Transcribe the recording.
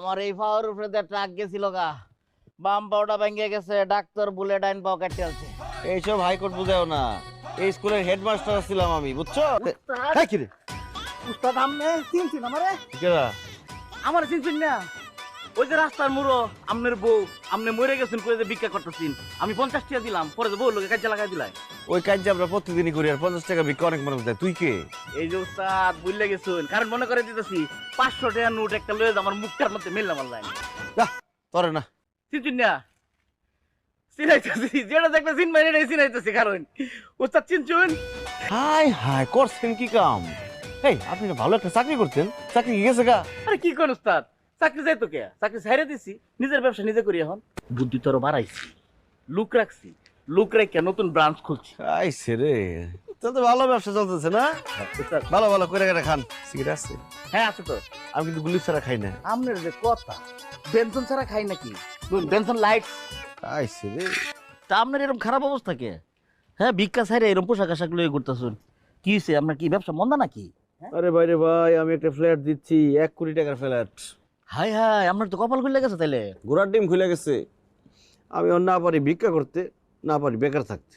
আমার এই পাওয়ার উপরে ট্রাক গেছিল গা বাম পাওটা ভেঙে গেছে ডাক্তার বুলেট আইন পাও কাটতে আছে এইসব হাইকোর্ট বুঝাও না। এই স্কুলের হেডমাস্টার ছিলাম আমি বুঝছ? হ্যাঁ কি রে? উস্তাদ আমনে চিনছেন আমারে? কেরা আমার চিনছেন না? ওই যে রাস্তার মুড়ো আমনের বউ আমনে মরে গেছেন কই যে ভিক্ষা করতেছেন। আমি পঞ্চাশ টাকা দিলাম পরে যে বউ লোকে কাজে লাগাই দিলাই। ওই কাজ যে আমরা প্রতিদিনই করি আর পঞ্চাশ টাকা বিক্রি অনেক মানুষ দেয়। তুই কে? এই যে উস্তাদ বুঝলে গেছেন? কারণ মনে করে দিতেছি পাঁচশো টাকা নোট একটা লয়ে যা, আমার মুখটার মধ্যে মেললাম আল্লাহ তোরে না। চিনছেন না? চিনাইতেছি যেটা দেখলে চিন মাইনে নেই চিনাইতেছি কারণ উস্তাদ চিনছুন হাই হাই করছেন কি কাম? এই আপনি ভালো একটা চাকরি করতেন। চাকরি গেছে গা? আরে কি কোন উস্তাদ চাকরি যাই তো কে? চাকরি ছাইরে দিছি নিজের ব্যবসা নিজে করি এখন। বুদ্ধি তোর বাড়াইছি লুক রাখছি। লুক রেখে নতুন ব্রাঞ্চ খুলছি। আইসে রে তো তো ভালো ব্যবসা চলতেছে না? ভালো ভালো করে করে খান। সিগারেট আছে? হ্যাঁ আছে তো। আমি কিন্তু গুলি ছাড়া খাই না। আমনের যে কথা বেনসন ছাড়া খাই নাকি বেনসন লাইট আইসে রে। তা আপনার এরকম খারাপ অবস্থা কে? হ্যাঁ ভিক্ষা ছাইরে এরকম পোশাক আশাক লয়ে ঘুরতেছুন। কি হইছে আপনার কি ব্যবসা মন্দা নাকি? আরে ভাই রে ভাই আমি একটা ফ্ল্যাট দিচ্ছি এক কোটি টাকার ফ্ল্যাট হাই হাই, আপনার তো কপাল খুলে গেছে তাহলে ঘোড়ার ডিম খুলে গেছে। আমি ওর না পারি ভিক্ষা করতে, না পারি বেকার থাকতে।